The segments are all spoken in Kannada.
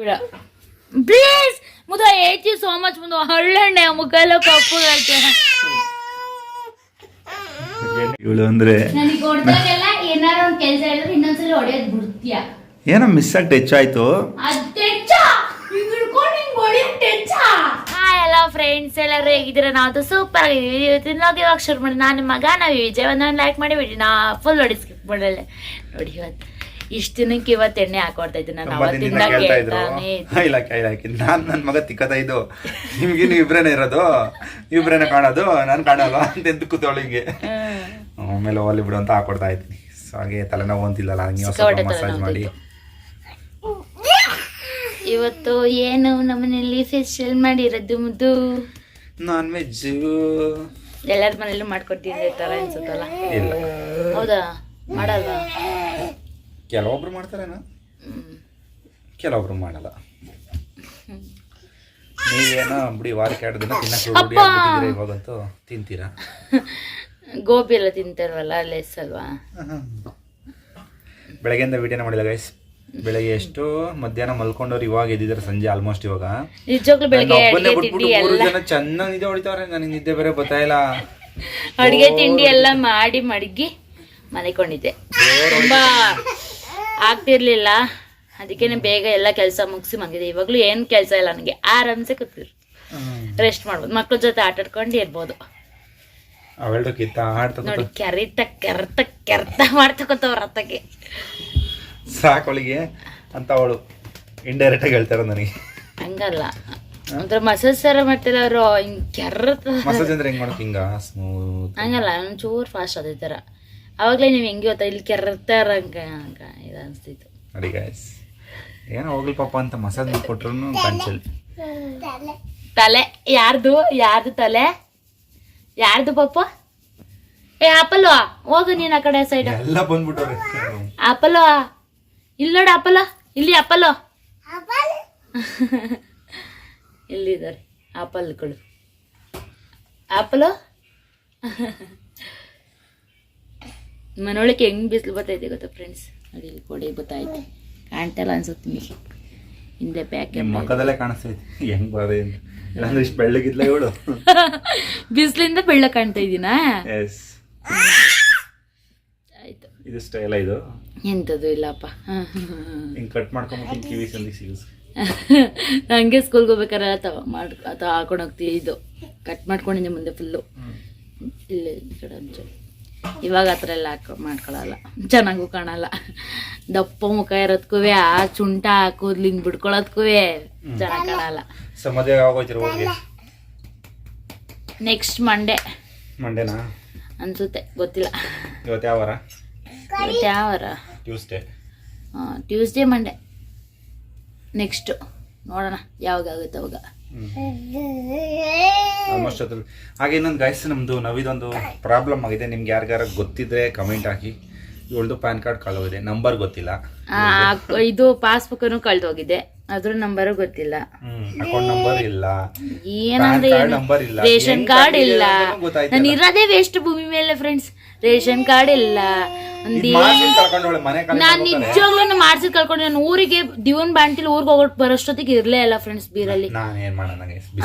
ಬಿಡ. ಪ್ಲೀಸ್ ಮುದ ಏಟ್ ಯು ಸೋ ಮಚ್ ಮುದ. ಹಳ್ಳೆಣ್ಣೆ ಮುಖ ಎಲ್ಲ ಕಪ್ಪುಗೈತೆ ಇವಳು ಅಂದ್ರೆ ನನಗೆ ಹೊಡ್ದಾಗೆಲ್ಲ ಏನಾರ ಒಂದ್ ಕೆಲಸ ಹೇಳಿದ್ರೆ ಇನ್ನೊಂದ್ಸಲ ಹೊಡೆಯೋದ್ ಬಿಡ್ತೀಯ. ಏನೋ ಮಿಸ್ ಆಗಿ ಟಚ್ ಆಯ್ತು. ಫ್ರೆಂಡ್ಸ್ ಎಲ್ಲರೂ ಹೇಗಿದ್ದೀರಾ? ನಾವು ಸೂಪರ್ ಆಗಿದ್ದೀವಿ. ಇವತ್ತಿನ ಇವಾಗ ಶುರು ಮಾಡಿ ನಾನು ನಿಮ್ಮ ಮಗ ನಾವು ವಿಜಯ್ ಒಂದೊಂದು ಲೈಕ್ ಮಾಡಿ ಬಿಡಿ. ನಾ ಫುಲ್ ನೋಡಿ ಸ್ಕಿಪ್ ಮಾಡಲ್ಲ ನೋಡಿ ಇವತ್ತು. ಇಷ್ಟು ದಿನಕ್ಕೆ ಇವತ್ತು ಎಣ್ಣೆ ಹಾಕೊಡ್ತಾ ಇದ್ದೀನಿ ನಾನು ಅವತ್ತಿಂದ ಕೇಳ್ತಾನೆ. ಇಲ್ಲ ಇಲ್ಲ ನಾನ್ ನನ್ ಮಗ ತಿಕ್ಕತ ಇದ್ದು. ನಿಮ್ಗೆ ನೀವು ಇಬ್ರೇನೆ ಇರೋದು? ಇಬ್ರೇನೆ ಕಾಣೋದು? ನಾನು ಕಾಣಲ್ಲ ಅಂತ ಎದ್ದು ಕೂತವಳು ಹಿಂಗೆ. ಆಮೇಲೆ ಓಲಿ ಬಿಡು ಅಂತ ಹಾಕೊಡ್ತಾ ಇದ್ದೀನಿ. ಸೊ ಹಾಗೆ ತಲೆನೋವು ಅಂತಿಲ್ಲಲ್ಲ ಸ್ವಲ್ಪ ಮಸಾಜ್ ಮಾಡಿ. ಇವತ್ತು ಏನು ನಮ್ಮನೆಯಲ್ಲಿ ಫೇಶಿಯಲ್ ಮಾಡಿರೋದು ಮುದ್ದು? ನಾನ್ ವೆಜ್ ಎಲ್ಲರ ಮನೇಲಿ ಮಾಡ್ಕೊಟ್ಟಿದ್ದೆ ತರ ಅನ್ಸುತ್ತಲ್ಲ. ಹೌದಾ? ಮಾಡಲ್ವಾ? ಕೆಲವೊಬ್ರು ಮಾಡ್ತಾರೇನ. ಕೆಲವೊಬ್ರು ಮಾಡಲ್ಲ. ನೀವೇನೋ ಬಿಡಿ ವಾರಕ್ಕೆ ಎರಡು ದಿನ ತಿನ್ನಕ್ಕೆ! ಇವಾಗಂತೂ? ತಿಂತೀರಾ? ಗೋಬಿ ಎಲ್ಲ ತಿಂತಾರವಲ್ಲ ಲೆಸ್ ಅಲ್ವಾ? ಬೆಳಗ್ಗೆಯಿಂದ ವಿಡಿಯೋನ ಮಾಡಿಲ್ಲ ಗೈಸ್ ಬೆಳಗ್ಗೆ ಎಷ್ಟು ಮಧ್ಯಾಹ್ನ ಮಲ್ಕೊಂಡವ್ರು ಇವಾಗ ಎದ್ದಿದ್ದಾರೆ ಸಂಜೆ ಆಲ್ಮೋಸ್ಟ್ ಇವಾಗ. ಒಬ್ಬನೇ ಬಿಟ್ಬಿಟ್ಟು ಮೂರು ಜನ ಚೆನ್ನಾಗಿ ನಿದ್ದೆ ಹೊಡಿತಾವ್ರೆ ನನಗೆ ನಿದ್ದೆ ಬೇರೆ ಗೊತ್ತಾಯಿಲ್ಲ ಅಡಿಗೆ ತಿಂಡಿ ಎಲ್ಲ ಮಾಡಿ ಮಡಗಿ ಮನೆಕೊಂಡಿದ್ದೆ ತುಂಬಾ ಆಗ್ತಿರ್ಲಿಲ್ಲ. ಅದಕ್ಕೇನೆ ಬೇಗ ಎಲ್ಲ ಕೆಲಸ ಮುಗಿಸಿ ಮಗಿದೆ ಇವಾಗ್ಲೂ ಏನ್ ಕೆಲಸ ಇಲ್ಲ ನನಗೆ. ಆರಾಮ್ಸೆ ಕೂತಿರು ರೆಸ್ಟ್ ಮಾಡ್ಬೋದು. ಮಕ್ಳ ಜೊತೆ ಆಟ ಆಡ್ಕೊಂಡು ಇರ್ಬೋದು. ನೋಡಿ ಕೆರಿತ ಕೆರ್ತ ಕೆರ್ತ ಮಾಡ್ತಕೋತವ್ರ ಅತ್ತಗೆ ಸಾಕೋಳಿಗೆ ಅಂತ ಅವಳು ಇಂಡೈರೆಕ್ಟ್ ಆಗಿ ಹೇಳ್ತಾರ ನನಗೆ. ಹಂಗಲ್ಲ. ಒಂಥರ ಮಸಾಜ್ ಸರ ಮಾಡ್ತಿಲ್ಲ ಅವರು ಹಿಂಗ್ ಕೆರ್ತ. ಮಸಾಜ್ ಅಂದ್ರೆ ಹೆಂಗ್ ಮಾಡೋಕೆ ಹಿಂಗ? ಸ್ಮೂತ್ ಹಂಗಲ್ಲ ಒಂಚೂರು ಫಾಸ್ಟ್ ಅದೇ ಥರ ಅವಾಗಲೇ ನೀವು ಹೆಂಗೆ ಗೊತ್ತಾ ಇಲ್ಲಿ ಕೆರ್ತಾರ ಹಂಗ ಹಂಗ ಇದು ಅನಿಸ್ತಿತ್ತು. ನೋಡಿ ಗೈಸ್ ಏನೋ ಹೋಗ್ಲಿ ಪಾಪ ಅಂತ ಮಸಾಜ್ ಮಾಡ್ಕೊಟ್ರು ಕನ್ಸಲ್ ತಲೆ ಯಾರ್ದು ಯಾರ್ದು ತಲೆ? ಯಾರ್ದು ಪಾಪ? ಏ ಆಪಲ್ವಾ ಹೋಗು ನೀನು ಆ ಕಡೆ ಸೈಡ್ ಎಲ್ಲ ಬಂದ್ಬಿಟ್ಟವ್ರೆ ಆಪಲ್ವಾ ಇಲ್ಲಿ ನೋಡು ಆಪಲ್ ಇಲ್ಲಿ ಆಪಲ್ ಇಲ್ಲಿದ್ದಾರೆ ಆಪಲ್ಗಳು ಆಪಲ್ ಮನೊಳಗೆ ಹೆಂಗ್ ಬಿಸಿಲು ಬರ್ತೈತೆ ಗೊತ್ತಾ ಫ್ರೆಂಡ್ಸ್ ನೋಡಿ ಇಲ್ಲಿ ಕೊಡಿ ಗೊತ್ತಾಯ್ತು. ಕಾಣ್ತಲ್ಲ ಅನ್ಸುತ್ತೆ ನಿಮಗೆ. ಹಿಂದೆ ಪ್ಯಾಕ್ ನಿಮ್ ಮಕ್ಕದಲ್ಲೇ ಕಾಣಿಸ್ತೈತಿ. ಹೆಂಗ್ ಅಂತ. ಇಲ್ಲಾಂದ್ರೆ ಇಷ್ಟು ಬೆಳ್ಳಗಿದ್ಲ ಇವಳು? ಬಿಸಿಲಿಂದ ಬೆಳ್ಳ ಕಾಣ್ತಾ ಇದ್ದೀನಾ ಎಸ್ ಆಯ್ತು. ಇದು ಸ್ಟೈಲ ಇದು? ಎಂಥದ್ದು ಇಲ್ಲಪ್ಪ. ಹಿಂಗ್ ಕಟ್ ಮಾಡ್ಕೊಂಬಿಟ್ಟು ಕಿವಿ ಸಂದಿಗೆ ಸಿಗಿಸ್ ಹಂಗೆ ಸ್ಕೂಲ್ಗೆ ಹೋಗ್ಬೇಕಾರೆ ಅಥವಾ ಮಾಡಿ ಅಥವಾ ಹಾಕೊಂಡು ಹೋಗ್ತೀವಿ ಇದು. ಕಟ್ ಮಾಡ್ಕೊಂಡಿದ್ದೆ ಮುಂದೆ ಫುಲ್ಲು ಇಲ್ಲೇ ಈ ಕಡೆ ಒಂಚೂರು. ಇವಾಗ ಆ ಥರ ಎಲ್ಲ ಹಾಕ ಮಾಡ್ಕೊಳಲ್ಲ. ಚೆನ್ನಾಗೂ ಕಾಣಲ್ಲ. ದಪ್ಪ ಮುಖ ಇರೋದ್ಕೂ ಆ ಚುಂಟ ಹಾಕೋದ್ಲಿಂಗ್ ಬಿಡ್ಕೊಳ್ಳೋದ್ಕೂ ಚೆನ್ನಾಗಿ ಕಾಣಲ್ಲ. ನೆಕ್ಸ್ಟ್ ಮಂಡೇ ಮಂಡೇನಾ ಅನ್ಸುತ್ತೆ. ಗೊತ್ತಿಲ್ಲ. ಇವತ್ತು ಯಾವ ವಾರ? ಇವತ್ತು ಯಾವ ವಾರ? ಟ್ಯೂಸ್ಡೇ ಟ್ಯೂಸ್ಡೇ ಮಂಡೇ ನೆಕ್ಸ್ಟು ನೋಡೋಣ ಯಾವಾಗ ಆಗುತ್ತೆ ಅವಾಗ. ಆಲ್ಮೋಸ್ಟ್ ಹಾಗೆ ಇನ್ನೊಂದು ಗೈಸ್ ನಮ್ದು ನವಿದೊಂದು ಪ್ರಾಬ್ಲಮ್ ಆಗಿದೆ. ನಿಮ್ಗೆ ಯಾರಿಗಾರ ಗೊತ್ತಿದ್ರೆ ಕಮೆಂಟ್ ಹಾಕಿ. ಇವಳ್ದು ಪ್ಯಾನ್ ಕಾರ್ಡ್ ಕಳೋಗಿದೆ ನಂಬರ್ ಗೊತ್ತಿಲ್ಲ. ಇದು ಪಾಸ್ ಕಳೆದೋಗಿದೆ. ಅದ್ರ ನಂಬರ್ ಗೊತ್ತಿಲ್ಲ. ಅಕೌಂಟ್ ನಂಬರ್ ಇಲ್ಲ. ಏನಂದ್ರೆ. ರೇಷನ್ ಕಾರ್ಡ್ ಇಲ್ಲ. ನಾನು ಇರೋದೇ ವೇಸ್ಟ್ ಭೂಮಿ ಮೇಲೆ ಫ್ರೆಂಡ್ಸ್ ರೇಷನ್ ಕಾರ್ಡ್ ಇಲ್ಲ. ನಾನು. ನಿಜವಾಗ್ಲೂ ಮಾಡ್ಸಿದ್ ಕಳ್ಕೊಂಡು ನಾನು ಊರಿಗೆ ದಿವನ್ ಬಾಂಟಿಲ್ ಊರಿಗೆ ಹೋಗೋಟ್ ಬರೋಷ್ಟೊತ್ತಿಗೆ ಇರ್ಲೇ ಇಲ್ಲ ಫ್ರೆಂಡ್ಸ್ ಬೀರಲ್ಲಿ?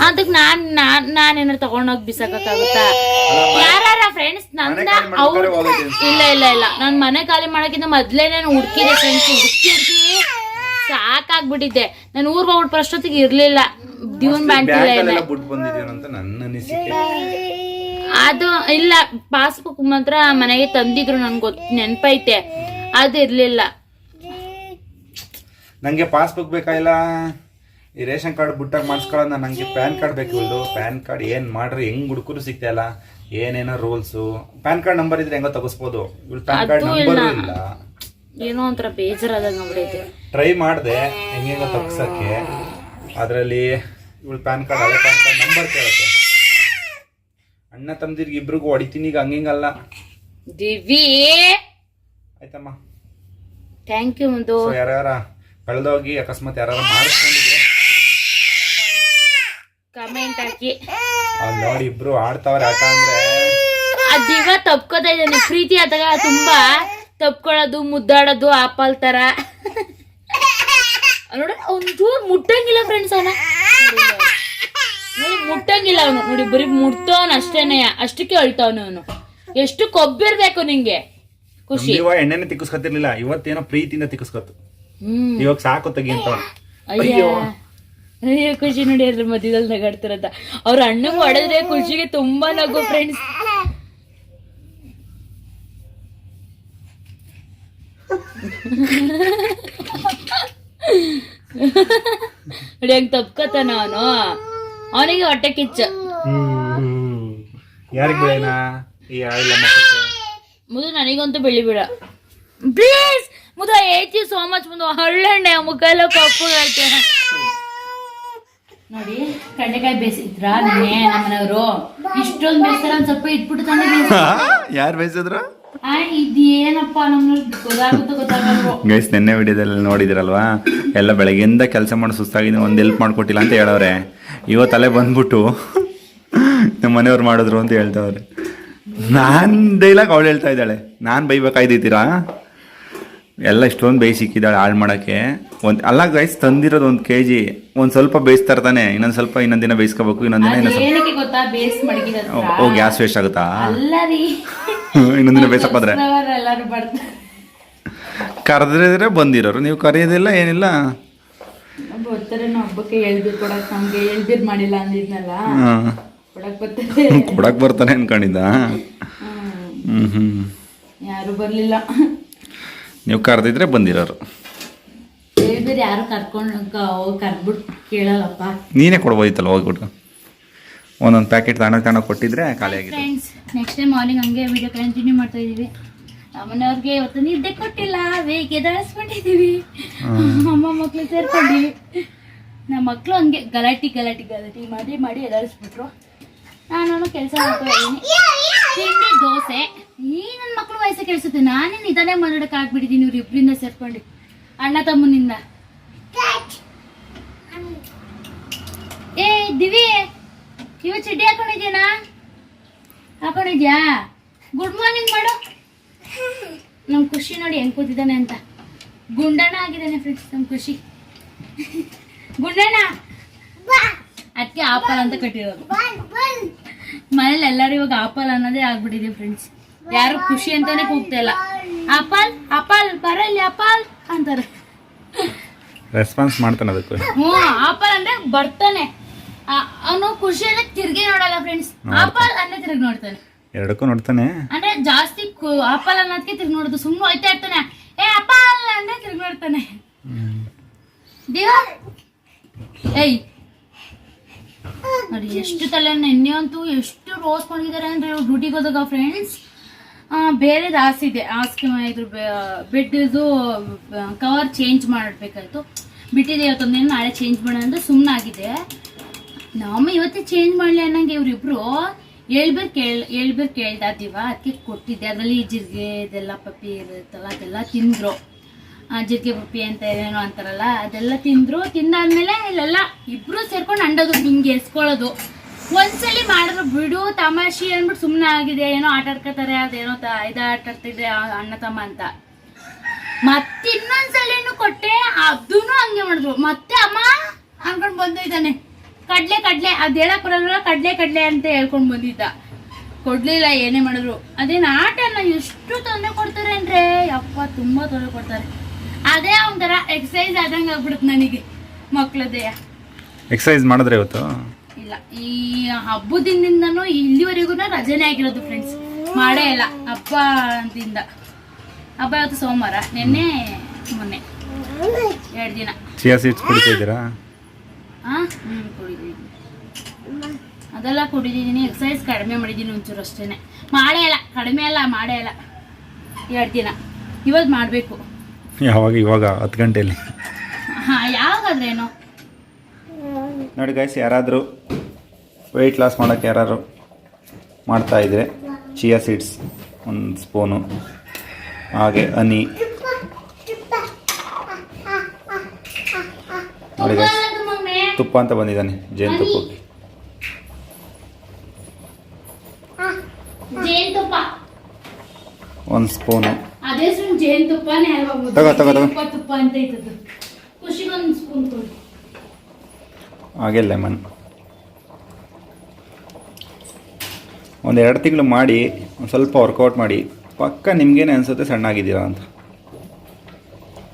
ಅದಕ್ಕೆ ನಾನ್ ನಾನ್ ನಾನ್ ಏನಾರು ತಗೊಂಡೋಗಿ ಬಿಸಾಕಾಗುತ್ತಾ ಯಾರ ಫ್ರೆಂಡ್ಸ್ ನಂದ ಮನೆ ಅವ್ರ. ಇಲ್ಲ ಇಲ್ಲ ಇಲ್ಲ. ನಾನ್ ಮನೆ ಖಾಲಿ ಮಾಡೋಕ್ಕಿಂತ ಮೊದ್ಲೇ ನಾನು ಹುಡುಕಿದೆ ಫ್ರೆಂಡ್ಸ್ ಹುಡುಕಿ ಸಾಕಾಗ್ಬಿಟ್ಟಿದ್ದೆ ನಾನು ಊರ್ ಹೋಗ್ಬಿಟ್ಟು ಅಷ್ಟೊತ್ತಿಗೆ ಇರ್ಲಿಲ್ಲ. ದಿವನ್ ಬ್ಯಾಂಕ್ ಬಾಂಟಿಲ್ ಅಲ್ಲೆಲ್ಲ ಬಿಟ್ಟು ಬಂದಿದ್ದೀನ ಅಂತ ನನ್ನ ಅನಿಸಿಕೆ. ಅದು ಇಲ್ಲ ಪಾಸ್ಬುಕ್ ಮಾತ್ರ ಮನೆಗೆ ತಂದಿದ್ರು ನನ್ಗೆ ಗೊತ್ತು ನೆನಪೈತೆ. ಅದು ಇರ್ಲಿಲ್ಲ. ನಂಗೆ ಪಾಸ್ಬುಕ್ ಬೇಕಾಗಿಲ್ಲ ಈ ರೇಷನ್ ಕಾರ್ಡ್ ಬಿಟ್ಟಾಗ ಮಾಡಿಸ್ಕೊಳ್ಳೋಣ ನಂಗೆ ಪ್ಯಾನ್ ಕಾರ್ಡ್ ಬೇಕು ಇವಳು ಪ್ಯಾನ್ ಕಾರ್ಡ್ ಏನ್ ಮಾಡ್ರಿ ಹೆಂಗ್ ಹುಡುಕರು ಸಿಗ್ತಾ ಇಲ್ಲ? ಏನೇನೋ ರೂಲ್ಸು. ಪ್ಯಾನ್ ಕಾರ್ಡ್ ನಂಬರ್ ಇದ್ರೆ ಹೆಂಗೋ ತಗಸ್ಬೋದು. ಇವಳು ಪ್ಯಾನ್ ಕಾರ್ಡ್ ನಂಬರ್ ಇಲ್ಲ. ಏನೋ ಒಂಥರ ಬೇಜಾರಾದಂಗ ಆಗ್ಬಿಡೈತೆ ಟ್ರೈ ಮಾಡಿದೆ ಹೆಂಗೆಂಗೋ ತಗ್ಸಕ್ಕೆ ಅದರಲ್ಲಿ ಇವಳು ಪ್ಯಾನ್ ಕಾರ್ಡ್ ಅದೇ ಪ್ಯಾನ್ ಕಾರ್ಡ್ ನಂಬರ್ ಕೇಳುತ್ತೆ. ಅಣ್ಣ ತಮ್ಮದಿರ್ಗೆ ಇಬ್ರಿಗೂ ಹೊಡಿತೀನಿ ಈಗ ಹಂಗಿಂಗಲ್ಲ. ದಿವಿ ಆಯ್ತಮ್ಮ. ಥ್ಯಾಂಕ್ ಯು ಸೊ ಯಾರ್ಯಾರ ಕಳೆದೋಗಿ ಅಕಸ್ಮಾತ್ ಯಾರು ಮಾಡಿಸ್ಕೊಂಡಿದ್ರೆ? ಕಮೆಂಟ್ ಹಾಕಿ. ಅಲ್ಲಿ ನೋಡಿ ಇಬ್ರು ಆಡ್ತಾವ್ರೆ ಆಟ ಅಂದ್ರೆ. ಅದಿವ ದಿವ ತಪ್ಕೋತಾ ಇದ್ದಾನೆ. ಪ್ರೀತಿ ಆದಾಗ ತುಂಬಾ ತಪ್ಕೊಳ್ಳೋದು ಮುದ್ದಾಡೋದು ಆಪಲ್ ತರ. ನೋಡ ಅವ್ನ್ ಒಂಚೂರು ಮುಟ್ಟಂಗಿಲ್ಲ ಫ್ರೆಂಡ್ಸ್ ಅವನ. ನೋಡಿ ಮುಟ್ಟಂಗಿಲ್ಲ ಅವನು. ನೋಡಿ ಬರೀ ಮುಟ್ತವನ್ ಅಷ್ಟೇನೆ ಅಷ್ಟಕ್ಕೆ ಅಳ್ತಾವನು ಅವನು. ಎಷ್ಟು ಕೊಬ್ಬಿರ್ಬೇಕು ನಿಂಗೆ. ಖುಷಿ. ಇವ ಎಣ್ಣೆನೆ ತಿಕ್ಕಿಸ್ಕೊತಿರ್ಲಿಲ್ಲ ಇವತ್ತೇನೋ ಪ್ರೀತಿಯಿಂದ ತಿಕ್ಕಿಸ್ಕೊತು ಹ್ಮ್. ಇವಾಗ ಸಾಕು ತೆಗಿ ಅಂತ ಅಯ್ಯ. ಅಯ್ಯೋ. ಖುಷಿ ನೋಡಿ ಅದ್ರ ಮಧ್ಯದಲ್ಲಿ ನಗಾಡ್ತಿರತ್ತ ಅವ್ರ ಅಣ್ಣಂಗ್ ಹೊಡೆದ್ರೆ ಖುಷಿಗೆ ತುಂಬಾ ನಗು ಫ್ರೆಂಡ್ಸ್ ನೋಡಿ ತಪ್ಕತ ನಾನು. ಅವನು ಅವನಿಗೆ ಹೊಟ್ಟೆ ಕಿಚ್ಚ. ಯಾರಿಗ್ ಬೆಳೆನಾ ಈ ಆಯಿಲ್ ಮುದು ನನಗಂತೂ ಬೆಳಿ ಬಿಡ. ಪ್ಲೀಸ್ ಮುದ ಏಚಿ ಸೋ ಮಚ್ ಮುದು. ಹಳ್ಳೆಣ್ಣೆ ಮುಖ ಎಲ್ಲ ಕಪ್ಪು ಐತೆ ನೋಡಿ ಕಡ್ಲೆಕಾಯಿ ಬೇಯಿಸಿದ್ರ ನಿನ್ನೆ ನಮ್ಮನೆಯವರು? ಇಷ್ಟೊಂದು ಬೇಯಿಸ್ತಾರ ಒಂದ್ ಸ್ವಲ್ಪ ಇಟ್ಬಿಟ್ಟು ತಾನೇ ಯಾರು ಬಯಸಿದ್ರು? ಗೈಸ್ ನಿನ್ನೆ ವಿಡಿಯೋದಲ್ಲಿ ನೋಡಿದ್ರಲ್ವಾ? ಎಲ್ಲ ಬೆಳಗ್ಗೆಯಿಂದ ಕೆಲಸ ಮಾಡಿ ಸುಸ್ತಾಗಿದ್ದೀನಿ ಒಂದು ಹೆಲ್ಪ್ ಮಾಡ್ಕೊಟ್ಟಿಲ್ಲ ಅಂತ ಹೇಳವ್ರೆ. ಇವತ್ತಲ್ಲೇ ಬಂದ್ಬಿಟ್ಟು ನಮ್ಮ ಮನೆಯವ್ರು ಮಾಡಿದ್ರು ಅಂತ ಹೇಳ್ತಾವ್ರೆ ನಾನು ಡೈಲಾಗ್ ಅವಳು ಹೇಳ್ತಾ ಇದ್ದಾಳೆ. ನಾನು ಬೈಬೇಕಾಯ್ದಿದ್ದೀರಾ ಎಲ್ಲ ಇಷ್ಟೊಂದು ಬೇಯಿಸಿಕ್ಕಿದ್ದಾಳೆ ಹಾಳು ಮಾಡೋಕ್ಕೆ. ಒಂದು ಅಲ್ಲ ಗೈಸ್ ತಂದಿರೋದು ಒಂದು ಕೆ ಜಿ ಒಂದು ಸ್ವಲ್ಪ ಬೇಯಿಸ್ತಾ ಇರ್ತಾನೆ ಇನ್ನೊಂದು ಸ್ವಲ್ಪ ಇನ್ನೊಂದು ದಿನ ಬೇಯಿಸ್ಕೋಬೇಕು ಇನ್ನೊಂದು ದಿನ ಇನ್ನೊಂದು ಓ ಗ್ಯಾಸ್ ವೇಸ್ಟ್ ಆಗುತ್ತಾ? ಅಲ್ಲ ರೀ ಇನ್ನೊಂದು ದಿನ ಬೇಸಪ್ಪ ಎಲ್ಲರೂ ಬರ್ತಾರೆ. ಕರೆದ್ರೆ ಬಂದಿರೋರು. ನೀವು ಕರೆಯೋದಿಲ್ಲ ಏನಿಲ್ಲ? ಬರ್ತಾರೆ ನಾವು ಹಬ್ಬಕ್ಕೆ ಎಳ್ಬೀರ್ ಕೊಡಕ್ ನಮ್ಗೆ ಎಳ್ಬೀರ್ ಮಾಡಿಲ್ಲ ಅಂದಿದ್ನಲ್ಲ. ಕೊಡಕ್ ಬರ್ತಾರೆ. ಕೊಡಕ್ ಬರ್ತಾನೆ ಅನ್ಕೊಂಡಿದ್ದ. ಹ್ಮ್. ಹ್ಮ್ ಯಾರು ಬರ್ಲಿಲ್ಲ. ನೀವು ಕರೆದಿದ್ರೆ ಬಂದಿರೋರು. ಎಳ್ಬೀರ್ ಯಾರು ಕರ್ಕೊಂಡು ಕರ್ಬಿಟ್ಟು ಕೇಳಲ್ಲಪ್ಪ. ನೀನೇ ಕೊಡ್ಬೋದಿತ್ತಲ್ಲ ಹೋಗ್ಬಿಟ್ಟು? ಒಂದೊಂದು ಪ್ಯಾಕೆಟ್ ತಾಣ ತಾಣ ಕೊಟ್ಟಿದ್ರೆ ಖಾಲಿ ಆಗಿದೆ ಫ್ರೆಂಡ್ಸ್ ನೆಕ್ಸ್ಟ್ ಟೈಮ್ ಮಾರ್ನಿಂಗ್ ಹಂಗೆ ವಿಡಿಯೋ ಕಂಟಿನ್ಯೂ ಮಾಡ್ತಾ ಇದೀವಿ ಅಮ್ಮನವ್ರಿಗೆ ಇವತ್ತು ನಿದ್ದೆ ಕೊಟ್ಟಿಲ್ಲ ಬೇಗ ದಳಸ್ಬಿಟ್ಟಿದೀವಿ ಅಮ್ಮ ಮಕ್ಳು ಸೇರ್ಕೊಂಡಿವಿ. ನಮ್ಮ ಮಕ್ಕಳು ಹಂಗೆ ಗಲಾಟಿ ಗಲಾಟಿ ಗಲಾಟಿ ಮಾಡಿ ಮಾಡಿ ಎದಾಳಿಸ್ಬಿಟ್ರು ನಾನು ಕೆಲಸ ಮಾಡ್ತಾ ಇದ್ದೀನಿ. ತಿಂಡಿ ದೋಸೆ. ಈ ನನ್ನ ಮಕ್ಳು ವಯಸ್ಸು ಕೆಲಸುತ್ತೆ ನಾನೇ ನಿಧಾನ ಮಾತಾಡಕ್ಕೆ ಆಗ್ಬಿಟ್ಟಿದ್ದೀನಿ ಇವ್ರು ಇಬ್ಬರಿಂದ ಸೇರ್ಕೊಂಡು. ಅಣ್ಣ ತಮ್ಮನಿಂದ. ಏ ದಿವಿ ಇವ ಚಡ್ಡಿ ಹಾಕೊಂಡಿದ್ಯಾನಾ? ಹಾಕೊಂಡಿದ್ಯಾ? ಗುಡ್ ಮಾರ್ನಿಂಗ್ ಮಾಡು. ನಮ್ ಖುಷಿ ನೋಡಿ ಹೆಂಗ್ ಕೂತಿದ್ದಾನೆ ಅಂತ. ಗುಂಡಣ್ಣ ಆಗಿದ್ದಾನೆ ಫ್ರೆಂಡ್ಸ್ ನಮ್ ಖುಷಿ. ಗುಂಡಣ್ಣ ಅದಕ್ಕೆ ಆಪಲ್ ಅಂತ ಕಟ್ಟಿರೋದು. ಮನೇಲಿ ಎಲ್ಲರೂ ಇವಾಗ ಆಪಲ್ ಅನ್ನೋದೇ ಆಗ್ಬಿಟ್ಟಿದೆ ಫ್ರೆಂಡ್ಸ್ ಯಾರು ಖುಷಿ ಅಂತಾನೆ ಕೂಗ್ತಾ ಇಲ್ಲ. ಆಪಲ್ ಆಪಲ್ ಬರಲಿ ಆಪಲ್ ಅಂತಾರೆ. ರೆಸ್ಪಾನ್ಸ್ ಮಾಡ್ತಾನೆ ಅದಕ್ಕೆ. ಹ್ಞೂ ಆಪಲ್ ಅಂದ್ರೆ ಬರ್ತಾನೆ. ಅವನು ಖುಷಿ ಅಂದ್ರೆ ತಿರ್ಗಿ ನೋಡಲ್ಲ ಫ್ರೆಂಡ್ಸ್ ಆಪಲ್ ಅನ್ನೇ ತಿರ್ಗಿ ನೋಡ್ತಾನೆ. ಎರಡಕ್ಕೂ ನೋಡ್ತಾನೆ. ಅಂದ್ರೆ ಜಾಸ್ತಿ ಕು- ಆಪಲ್ ಅನ್ನೋದಕ್ಕೆ ತಿರ್ಗಿ ನೋಡೋದು. ಸುಮ್ಮನೆ ಐತೆ ಇರ್ತಾನೆ. ಏ ಆಪಲ್ ಅಂದ್ರೆ ತಿರ್ಗಿ ನೋಡ್ತಾನೆ. ದೇವ ಏಯ್. ನೋಡಿ ಎಷ್ಟು ತಲೆ ನೆನ್ನೆ ಅಂತೂ ಎಷ್ಟು ರೋಸ್ ಕೊಂಡಿದ್ದಾರೆ ಅಂದ್ರೆ ಡ್ಯೂಟಿಗೆ ಹೋದಾಗ ಫ್ರೆಂಡ್ಸ್ ಬೇರೆ ಆಸೆ ಇದೆ. ಆಸ್ಕೆ ಇದ್ರ ಬೆಡ್ದು ಕವರ್ ಚೇಂಜ್ ಮಾಡಬೇಕಾಯ್ತು. ಬಿಟ್ಟಿದೆ ಇವತ್ತೊಂದಿನ ನಾಳೆ ಚೇಂಜ್ ಮಾಡೋಣ ಅಂದ್ರೆ ಸುಮ್ಮನಾಗಿದೆ ನಮ್ಮ ಇವತ್ತೇ ಚೇಂಜ್ ಮಾಡಲಿ ಅನ್ನಂಗೆ ಇವ್ರಿಬ್ರು. ಹೇಳ್ಬೇಕು ಕೇಳ್ ಹೇಳ್ಬೇಕು ಅದಕ್ಕೆ ಕೊಟ್ಟಿದ್ದೆ. ಅದರಲ್ಲಿ ಜಿರ್ಗೆ ಇದೆಲ್ಲ ಪಪ್ಪಿ ಇರುತ್ತಲ್ಲ, ಅದೆಲ್ಲ ತಿಂದರು. ಜೀರಿಗೆ ಪಪ್ಪಿ ಅಂತ ಏನೇನೋ ಅಂತಾರಲ್ಲ, ಅದೆಲ್ಲ ತಿಂದ್ರು. ತಿಂದಾದ್ಮೇಲೆ ಇಲ್ಲೆಲ್ಲ ಇಬ್ರು ಸೇರ್ಕೊಂಡು ಅಂಡೋದು, ಹಿಂಗೆ ಎಸ್ಕೊಳ್ಳೋದು. ಒಂದ್ಸಲಿ ಮಾಡಿದ್ರು, ಬಿಡು, ತಮಾಷೆ ಅಂದ್ಬಿಟ್ಟು ಸುಮ್ಮನೆ ಆಗಿದೆ. ಏನೋ ಆಟ ಆಡ್ಕೊತಾರೆ, ಅದೇನೋ ತ, ಇದು ಆಟ ಆಡ್ತಿದ್ರೆ ಅಣ್ಣ ತಮ್ಮ ಅಂತ. ಮತ್ತೆ ಇನ್ನೊಂದ್ಸಲಿನೂ ಕೊಟ್ಟೆ ಅದೂ ಹಂಗೆ ಮಾಡಿದ್ರು. ಮತ್ತೆ ಅಮ್ಮ ಅನ್ಕೊಂಡ್ ಬಂದಿದ್ದಾನೆ. ಕಡ್ಲೆ ಕಡ್ಲೆ ಅದ್ ಹೇಳಕ್ ಬರಲ್ಲ ಕಡ್ಲೆ ಕಡ್ಲೆ ಅಂತ ಹೇಳ್ಕೊಂಡ್ ಬಂದಿದ್ದ. ಕೊಡ್ಲಿಲ್ಲ ಏನೇ ಮಾಡಿದ್ರು. ಅದೇನ್ ಆಟನ ಎಷ್ಟು ತೊಂದರೆ ಕೊಡ್ತಾರೆ ಅಂದ್ರೆ ಯಪ್ಪ ತುಂಬಾ ತೊಂದರೆ ಕೊಡ್ತಾರೆ. ಅದೇ ಒಂಥರ ಎಕ್ಸಸೈಸ್ ಆದಂಗ ಆಗ್ಬಿಡುತ್ತೆ ನನಗೆ ಮಕ್ಳದೇ ಎಕ್ಸಸೈಸ್ ಮಾಡಿದ್ರೆ ಇವತ್ತು? ಇಲ್ಲ ಈ ಹಬ್ಬದಿಂದನೂ ಇಲ್ಲಿವರೆಗೂ ರಜೆನೇ ಆಗಿರೋದು ಫ್ರೆಂಡ್ಸ್ ಮಾಡೇ ಇಲ್ಲ ಹಬ್ಬ ಅಂತಿಂದ. ಹಬ್ಬ ಇವತ್ತು ಸೋಮವಾರ ನಿನ್ನೆ ಮೊನ್ನೆ. ಎರಡು ದಿನ. ಚಿಯಾ ಸೀಡ್ಸ್ ಕುಡಿತಾ ಇದ್ದೀರಾ? ಆ? ಹ್ಞೂ ಕುಡಿದಿದ್ದೀನಿ. ಅದೆಲ್ಲ ಕುಡಿದಿದ್ದೀನಿ. ಎಕ್ಸಸೈಸ್ ಕಡಿಮೆ ಮಾಡಿದ್ದೀನಿ ಒಂಚೂರು ಅಷ್ಟೇ ಮಾಡೇ ಇಲ್ಲ ಕಡಿಮೆ ಅಲ್ಲ ಮಾಡೇ ಇಲ್ಲ ಎರಡು ದಿನ. ಇವತ್ತು ಮಾಡಬೇಕು. ಯಾವಾಗ ಇವಾಗ ಹತ್ತು ಗಂಟೆಯಲ್ಲಿ ಹಾಂ ಯಾವಾಗಾದ್ರೇನು. ನೋಡಿ ಗೈಸ್ ಯಾರಾದರೂ ವೆಯ್ಟ್ ಲಾಸ್ ಮಾಡೋಕ್ಕೆ ಯಾರು ಮಾಡ್ತಾ ಇದ್ರೆ ಚಿಯಾ ಸೀಡ್ಸ್ ಒಂದು ಸ್ಪೂನು ಹಾಗೆ ಹನಿ. ನೋಡಿ ಗೈಸ್ ತುಪ್ಪ ಅಂತ ಬಂದಿದ್ದಾನೆ ಜೇನುತುಪ್ಪಕ್ಕೆ ಜೇನುತುಪ್ಪ ಒಂದು ಸ್ಪೂನು? ತಗೋ, ತಗೋ, ತಗೋ. ಹಾಗೆ ಲೆಮನ್. ಒಂದು ಎರಡು ತಿಂಗಳು ಮಾಡಿ ಒಂದು ಸ್ವಲ್ಪ ವರ್ಕೌಟ್ ಮಾಡಿ ಪಕ್ಕ ನಿಮಗೇನೆ ಅನಿಸುತ್ತೆ ಸಣ್ಣ ಆಗಿದ್ದೀರಾ ಅಂತ.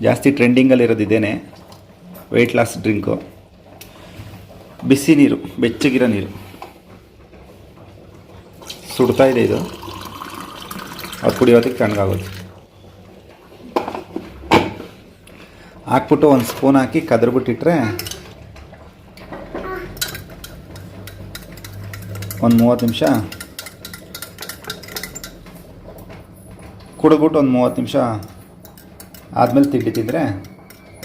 ಜಾಸ್ತಿ ಟ್ರೆಂಡಿಂಗಲ್ಲಿ ಇರೋದಿದ್ದೇನೆ ಇದೇನೆ ವೆಯ್ಟ್ ಲಾಸ್ ಡ್ರಿಂಕು ಬಿಸಿ ನೀರು, ಬೆಚ್ಚಗಿರೋ ನೀರು. ಸುಡ್ತಾ ಇದೆ ಇದು. ಅದು ಕುಡಿಯೋದಕ್ಕೆ ತಣ್ಣಗಾಗುತ್ತೆ ಹಾಕ್ಬಿಟ್ಟು ಒಂದು ಸ್ಪೂನ್ ಹಾಕಿ ಕದ್ರಬಿಟ್ಟಿಟ್ರೆ ಒಂದು ಮೂವತ್ತು ನಿಮಿಷ ಕುಡಿದ್ಬಿಟ್ಟು ಒಂದು ಮೂವತ್ತು ನಿಮಿಷ ಆದಮೇಲೆ ತಿಂಡಿ ತಿಂದರೆ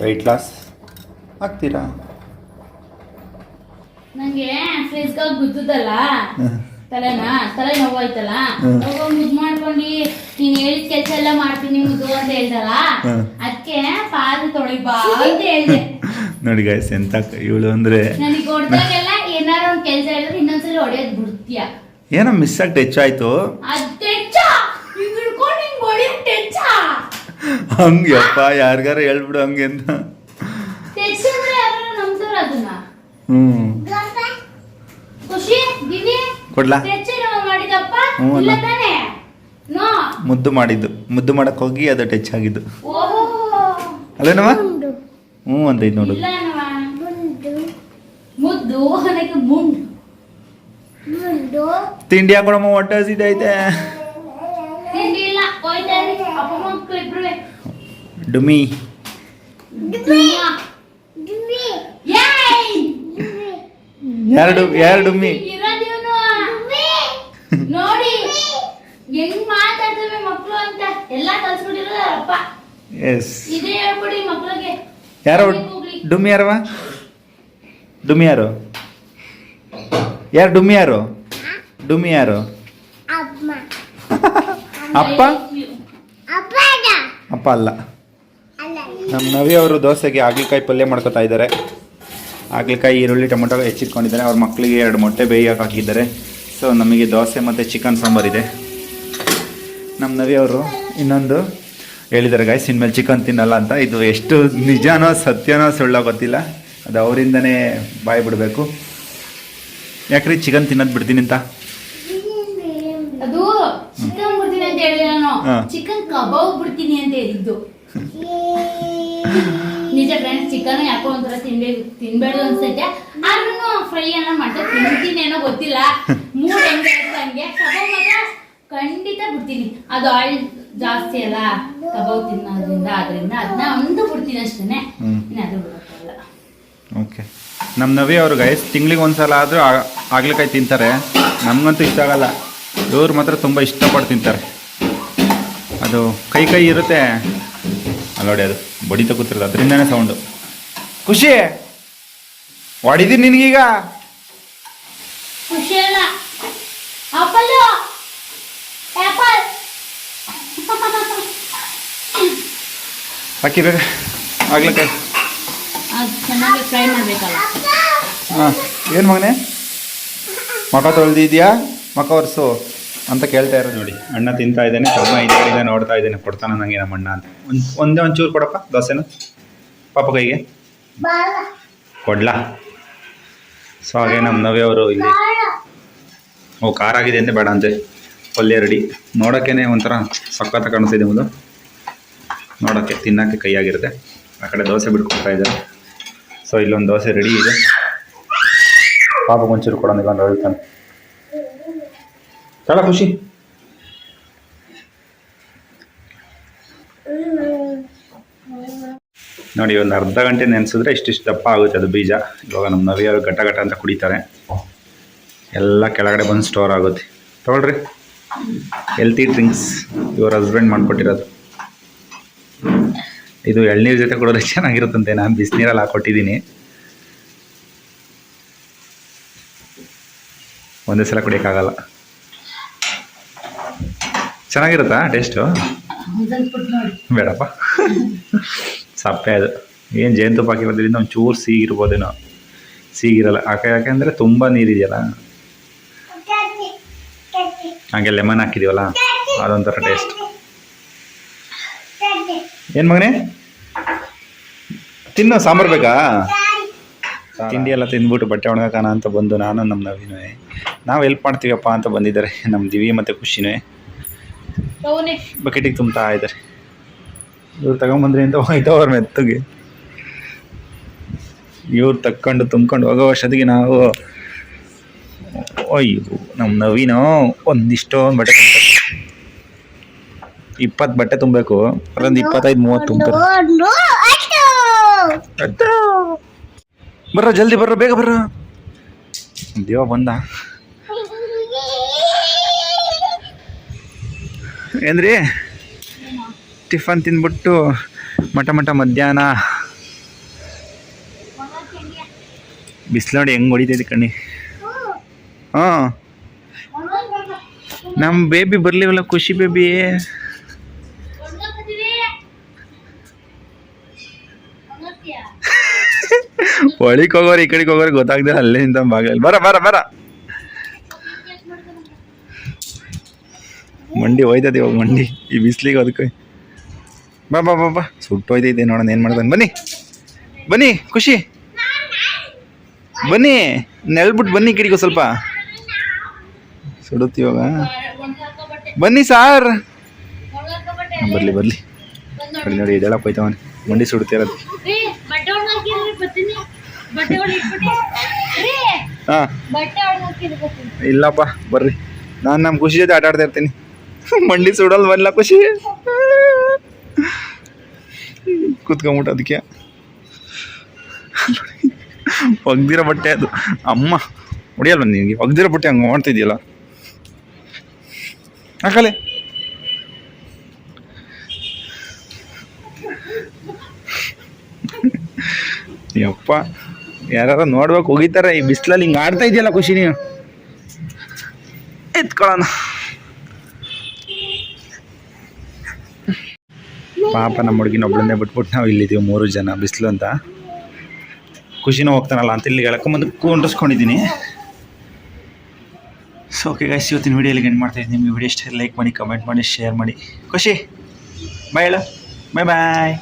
ವೆಯ್ಟ್ ಲಾಸ್ ಆಗ್ತೀರಾ ನಂಗೆ ಗುದ್ದದಲ್ಲ ತಲೆನಾ? ತಲೆ ನೋವಾಯ್ತಲ್ಲ ಹ್ಮ್. ಅವಾಗ ಮುದ್ ಮಾಡ್ಕೊಂಡು. ನೀನ್ ಹೇಳಿದ ಕೆಲ್ಸ ಎಲ್ಲ ಮಾಡ್ತೀನಿ ನಿಮ್ದು ಅಂತ ಹೇಳ್ದಲ್ಲ? ಹ್ಮ್. ಅದಕ್ಕೆ ಪಾದ ತೊಳಿ ಬಾ ಅಂತ ಹೇಳ್ದೆ. ನೋಡಿ ಗಾಯ್ಸ್ ಎಂತ ಇವಳು ಅಂದ್ರೆ ನನಗೆ ಹೊಡೆದಾಗೆಲ್ಲ ಏನಾರ ಒಂದ್ ಕೆಲ್ಸ ಹೇಳಿದ್ರೆ ಇನ್ನೊಂದ್ಸಲ ಹೊಡೆಯೋದ್ ಬಿಡ್ತೀಯ. ಏನೋ ಮಿಸ್ ಆಗಿ ಟಚ್ ಆಯ್ತು. ಅದ್ ಟೆಚ್ಚ ಹಿಂಗ್ ಹಿಡ್ಕೊಂಡು ಹಿಂಗ್ ಹೊಡೆಯೋದ್ ಟೆಚ್ಚ ಹಂಗೆ ಅಪ್ಪ ಯಾರಿಗಾರ ಹೇಳ್ಬಿಡು ಹಂಗೆ ಅಂತ. ಟೆಚ್ ಅಂದ್ರೆ ಯಾರು ನಂಬ್ತಾರ ಅದನ್ನ? ದಿವಿ ಕೊಡ್ಲಾ. ಟೆಚ್ ಮಾಡಿದಪ್ಪ. ಹ್ಞೂ ಅಣ್ಣ. ಇಲ್ಲ ತಾನೆ? ನೋ. ಮುದ್ದು ಮಾಡಿದ್ದು. ಮುದ್ದು ಮಾಡಕ್ ಹೋಗಿ ಅದು ಟಚ್ ಆಗಿದ್ದು. ಓಹೋ. ಅಲ್ಲೇನವ ಹ್ಞೂ ಅಂತೈತೆ ನೋಡು. ತಿಂಡಿ ಹಾಕೊಳಮ್ಮ ಹೊಟ್ಟೆ ಹಸಿದೈತೆ ಡುಮಿ. ಎರಡು ಎರಡು ಡುಮ್ಮಿ ನೋಡಿ ಹೆಂಗ್ ಮಾತಾಡ್ತವೆ ಮಕ್ಕಳು ಅಂತ? ಎಲ್ಲಾ ಕಲ್ಸ್ಬಿಟ್ಟಿರೋದು ಅಪ್ಪ ಎಸ್ ಇದೇ ಹೇಳ್ಬಿಡಿ ಮಕ್ಳಿಗೆ. ಯಾರು. ಡುಮ್ಮಿ ಯಾರವ ಡುಮ್ಮಿ ಯಾರು? ಯಾರು? ಡುಮ್ಮಿ ಯಾರು? ಡುಮ್ಮಿ ಯಾರು? ಅಪ್ಪ? ಅಪ್ಪ ಅಲ್ಲ. ನಮ್ಮ ನವಿ ಅವರು ದೋಸೆಗೆ ಹಾಗಲಕಾಯಿ ಪಲ್ಯ ಮಾಡ್ಕೊತಾ ಇದ್ದಾರೆ. ಹಾಗಲಕಾಯಿ ಈರುಳ್ಳಿ ಟೊಮೊಟೊ ಹೆಚ್ಚಿಟ್ಕೊಂಡಿದ್ದಾರೆ. ಅವ್ರ ಮಕ್ಕಳಿಗೆ ಎರಡು ಮೊಟ್ಟೆ ಬೇಯೋಕೆ ಹಾಕಿದ್ದಾರೆ. ಸೊ ನಮಗೆ ದೋಸೆ ಮತ್ತು ಚಿಕನ್ ಸಾಂಬಾರಿದೆ ನಮ್ಮ ನವಿ ಅವರು ಇನ್ನೊಂದು ಹೇಳಿದ್ದಾರೆ ಗಾಯ್ಸ್ ಇನ್ಮೇಲೆ ಚಿಕನ್ ತಿನ್ನಲ್ಲ ಅಂತ. ಇದು ಎಷ್ಟು ನಿಜನೋ ಸತ್ಯನೋ ಸುಳ್ಳೋ ಗೊತ್ತಿಲ್ಲ. ಅದು ಅವರಿಂದನೇ ಬಾಯಿ ಬಿಡಬೇಕು. ಯಾಕ್ರಿ ಚಿಕನ್ ತಿನ್ನೋದು ಬಿಡ್ತೀನಿ ಅಂತ? ಅದು ಚಿಕನ್ ಬಿಡ್ತೀನಿ ಅಂತ ಹೇಳಿದೆ ನಾನು. ಚಿಕನ್ ಕಬಾಬ್ ಬಿಡ್ತೀನಿ ಅಂತ ಹೇಳಿದ್ದು. ನಿಜ ಫ್ರೆಂಡ್ಸ್ ಚಿಕನ್ ಯಾಕೋ ಒಂಥರ ತಿನ್ಬೇ ತಿನ್ಬೇಡ ಅನ್ಸೈತೆ ಆದ್ರೂ ಫ್ರೈ ಎಲ್ಲ ಮಾಡ್ತಾ ತಿಂತೀನಿ ಏನೋ ಗೊತ್ತಿಲ್ಲ. ಮೂಡ್ ಹೆಂಗೆ ಹಂಗೆ. ಕಬಾಬ್ ಮಾತ್ರ ಖಂಡಿತ ಬಿಡ್ತೀನಿ. ಅದು ಆಯಿಲ್ ಜಾಸ್ತಿ ಅಲ್ಲ ಕಬಾಬ್ ತಿನ್ನೋದ್ರಿಂದ ಅದರಿಂದ ಅದನ್ನ ಒಂದು ಬಿಡ್ತೀನಿ ಅಷ್ಟೇ ಇನ್ನಾದ್ರೂ ಬಿಡೋಕ್ಕಲ್ಲ ಓಕೆ. ನಮ್ಮ ನವಿ ಅವರು ಗೈಸ್ ತಿಂಗ್ಳಿಗೆ ಒಂದ್ಸಲ ಆದರೂ ಆಗ್ಲಿಕಾಯಿ ತಿಂತಾರೆ. ನಮಗಂತೂ ಇಷ್ಟ ಆಗಲ್ಲ. ಇವ್ರು ಮಾತ್ರ ತುಂಬ ಇಷ್ಟಪಟ್ಟು ತಿಂತಾರೆ. ಅದು ಕೈ ಕೈ ಇರುತ್ತೆ. ಅಲ್ಲಿ ನೋಡಿ ಅದು ಬಡಿತ ಕೂತಿರೋದು ಅದರಿಂದನೇ ಸೌಂಡು ಖುಷಿ. ಹೊಡಿದಿ ನಿನಗೀಗ? ಅಕ್ಕಿ ಬೇಗ. ಆಗ್ಲಿಕಾಯಿ ಅದು ಚೆನ್ನಾಗಿ ಫ್ರೈ ಮಾಡಬೇಕಲ್ಲ. ಹಾಂ ಏನು ಮಗನೇ? ಮಕ ತೊಳೆದಿದ್ಯಾ? ಮಕ ಒರೆಸು. ಅಂತ ಕೇಳ್ತಾ ಇರೋದು ನೋಡಿ. ಅಣ್ಣ ತಿಂತಾ ಇದ್ದಾನೆ, ತಮ್ಮ ಕಡೆಯಿಂದ ನೋಡ್ತಾ ಇದ್ದಾನೆ. ಕೊಡ್ತಾನ ನನಗೆ ನಮ್ಮ ಅಣ್ಣ ಅಂತ. ಒಂದು ಒಂದೇ ಒಂಚೂರು ಕೊಡಪ್ಪ, ದೋಸೆನ? ಪಾಪ ಕೈಗೆ? ಕೊಡ್ಲಾ? ಸೊ ಹಾಗೆ ನಮ್ಮ ನವಿ ಅವರು ಇಲ್ಲಿ ಓ ಆಗಿದೆ ಅಂತ, ಬೇಡ ಅಂತೆ. ಪಲ್ಯ ರೆಡಿ ನೋಡೋಕ್ಕೇನೆ ಒಂಥರ ಸಕ್ಕತ್ತ ಕಾಣಿಸ್ತಿದೆ ಒಂದು ನೋಡೋಕ್ಕೆ ತಿನ್ನೋಕ್ಕೆ ಕೈಯಾಗಿರುತ್ತೆ ಆ ಕಡೆ ದೋಸೆ ಬಿಟ್ಕೊಡ್ತಾ ಇದ್ದಾರೆ. ಸೊ, ಇಲ್ಲೊಂದು ದೋಸೆ ರೆಡಿ ಇದೆ. ಪಾಪ ಒಂಚೂರು ಕೊಡೋಣ ಈಗ ಹೇಳ್ತಾನೆ ಚಲ ಖುಷಿ ನೋಡಿ, ಒಂದು ಅರ್ಧ ಗಂಟೆ ನೆನೆಸಿದ್ರೆ ಇಷ್ಟಿಷ್ಟು ದಪ್ಪ ಆಗುತ್ತೆ ಅದು ಬೀಜ. ಇವಾಗ ನಮ್ಮ ನವಿಯವರು ಘಟ ಘಟ ಅಂತ ಕುಡಿತಾರೆ. ಎಲ್ಲ ಕೆಳಗಡೆ ಬಂದು ಸ್ಟೋರ್ ಆಗುತ್ತೆ. ತೊಗೊಳ್ರಿ. ಹೆಲ್ತಿ ಡ್ರಿಂಕ್ಸ್ ಇವ್ರ ಹಸ್ಬೆಂಡ್ ಮಾಡಿಕೊಟ್ಟಿರೋದು. ಇದು ಎಳ್ನೀರು ಜೊತೆ ಕೊಡೋದ್ರೆ ಚೆನ್ನಾಗಿರುತ್ತಂತೆ. ನಾನು ಬಿಸಿನೀರಲ್ಲಿ ಹಾಕೊಟ್ಟಿದ್ದೀನಿ. ಒಂದೇ ಸಲ ಕುಡಿಯೋಕ್ಕಾಗಲ್ಲ. ಚೆನ್ನಾಗಿರುತ್ತಾ ಟೇಸ್ಟು? ಬೇಡಪ್ಪ. ಸಪ್ಪೆ ಅದು. ಏನು ಜೇನುತುಪ್ಪ ಹಾಕಿರೋದ್ರಿಂದ ಒಂದು ಚೂರು ಸೀಗಿರಲ್ಲ ಸಿಗಿರಲ್ಲ ಯಾಕೆ ಯಾಕೆಂದರೆ ತುಂಬ ನೀರಿದೆಯಲ್ಲ ಹಾಗೆ ಲೆಮನ್ ಹಾಕಿದೀವಲ್ಲ? ಅದೊಂಥರ ಟೇಸ್ಟ್. ಏನು ಮಗನೇ? ತಿನ್ನೋ ಸಾಂಬಾರು ಬೇಕಾ? ತಿಂಡಿ ಎಲ್ಲ ತಿಂದ್ಬಿಟ್ಟು ಬಟ್ಟೆ ಒಣಗಾಕೋಣ ಅಂತ ಬಂದು ನಾನು ನಮ್ಮ ನವೀನೇ ನಾವು ಹೆಲ್ಪ್ ಮಾಡ್ತೀವಪ್ಪ ಅಂತ ಬಂದಿದ್ದಾರೆ ನಮ್ಮ ದಿವಿ ಮತ್ತು ಖುಷಿನೂ ಬಕೆಟಿಗೆ ತುಂಬ್ತಾ ಇದ್ದಾರೆ. ಇವ್ರು ತಗೊಂಬಂದ್ರಿ ಅಂತ ಹೋಯ್ತವ್ರ ಮೆತ್ತಗೆ. ಇವ್ರು ತಕ್ಕೊಂಡು ತುಂಬ್ಕೊಂಡು ಹೋಗೋ ವರ್ಷದಿಗೆ ನಾವು ಅಯ್ಯೋ ನಮ್ಮ ನವೀನ ಒಂದಿಷ್ಟೊಂದು ಬಟ್ಟೆ ಇಪ್ಪತ್ತು ಬಟ್ಟೆ ತುಂಬಬೇಕು. ಅದೊಂದು ಇಪ್ಪತ್ತೈದು ಮೂವತ್ತು ತುಂಬ್ತಾರೆ. ಬರ್ರ ಜಲ್ದಿ ಬರ್ರ ಬೇಗ ಬರ್ರ. ದೇವ ಬಂದ. ಏನ್ರಿ? ಟಿಫನ್ ತಿಂದ್ಬಿಟ್ಟು ಮಟ ಮಟ ಮಧ್ಯಾಹ್ನ. ಬಿಸಿಲು ನೋಡಿ ಹೆಂಗ್ ಹೊಡಿತೈತಿ ಕಣ್ಣಿ. ಹಾಂ. ನಮ್ಮ ಬೇಬಿ ಬರ್ಲಿವಲ್ಲ, ಖುಷಿ ಬೇಬಿ ಒಳಿಕ್ ಹೋಗೋರು ಈ ಕಡೆಗೆ ಹೋಗೋರು ಗೊತ್ತಾಗ್ದೆ ಅಲ್ಲೇ ನಿಂತ ಬಾಗಿಲಲ್ಲಿ ಬರ ಬರ ಬರ. ಮಂಡಿ ಹೋಯ್ತದೆ ಇವಾಗ ಮಂಡಿ. ಈ ಬಿಸಿಲಿಗೆ ಅದಕ್ಕೆ. ಬಾ ಬಾ ಬಾ ಬಾ. ಸುಟ್ಟು ಹೋಯ್ತೈತೆ ನೋಡೋಣ ಏನು ಮಾಡ್ತಾನೆ ಬನ್ನಿ. ಬನ್ನಿ ಖುಷಿ. ಬನ್ನಿ ನೆಲ್ಬಿಟ್ಟು ಬನ್ನಿ ಕಿಡಿಗೋ ಸ್ವಲ್ಪ. ಸುಡುತ್ತೆ ಇವಾಗ. ಬನ್ನಿ ಸಾರ್. ಬರಲಿ ಬರಲಿ. ಬನ್ನಿ ನೋಡಿ ಇದೆಲ್ಲ ಹೋಯ್ತವನೆ. ಮಂಡಿ ಸುಡ್ತಿರೋದು ಹಾಂ. ಇಲ್ಲಪ್ಪ ಬರ್ರಿ. ನಾನು ನಮ್ಮ ಖುಷಿ ಜೊತೆ ಆಟ ಆಡ್ತಾ ಇರ್ತೀನಿ. ಮಂಡಿ ಸುಡಲ್ ಬರಲ್ಲ ಖುಷಿ. ಕುತ್ಕೊಂಬಿಟ್ಟು ಅದಕ್ಕೆ ಒಗ್ದಿರೋ ಬಟ್ಟೆ ಅದು. ಅಮ್ಮ, ಹೊಡಿಯಲ್ವ ನಿನಗೆ? ಒಗ್ದಿರೋ ಬಟ್ಟೆ ಹಂಗೆ ಮಾಡ್ತಿದ್ಯಲ್ಲ? ಹಾಕಲೆ ಯಪ್ಪ ಯಾರು ನೋಡ್ಬೇಕು ಹೋಗಿತಾರೆ ಈ ಬಿಸಿಲಲ್ಲಿ ಹಿಂಗೆ ಆಡ್ತಾ ಇದೆಯಲ್ಲ ಖುಷಿ ನೀವು ಎತ್ಕೊಳ್ಳೋಣ ಪಾಪ ನಮ್ಮ ಹುಡುಗಿನ ಒಬ್ಬಳನ್ನೇ ಬಿಟ್ಬಿಟ್ಟು ನಾವು ಇಲ್ಲಿದ್ದೀವಿ ಮೂರು ಜನ, ಬಿಸಿಲು ಅಂತ. ಖುಷಿನೂ ಹೋಗ್ತಾನಲ್ಲ ಅಂತ ಇಲ್ಲಿ ಎಳ್ಕೊಂಬಂದು ಕುಂಡ್ರಿಸ್ಕೊಂಡಿದ್ದೀನಿ. ಸೊ ಓಕೆ ಗೈಸ್ ಇವತ್ತಿನ ವೀಡಿಯೋಲಿ ಎಂಡ್ ಮಾಡ್ತಾ ಇದ್ದೀನಿ. ನಿಮಗೆ ವಿಡಿಯೋ ಇಷ್ಟ ಲೈಕ್ ಮಾಡಿ ಕಮೆಂಟ್ ಮಾಡಿ ಶೇರ್ ಮಾಡಿ. ಖುಷಿ? ಬಾಯ್ ಹೇಳು. ಬಾಯ್ ಬಾಯ್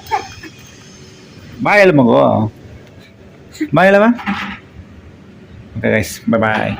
ಬಾಯ್ ಹೇಳು ಮಗು. ಬಾಯ್ ಹೇಳವ ಓಕೆ ಗಾಯ್ಸ್ ಬಾಯ್ ಬಾಯ್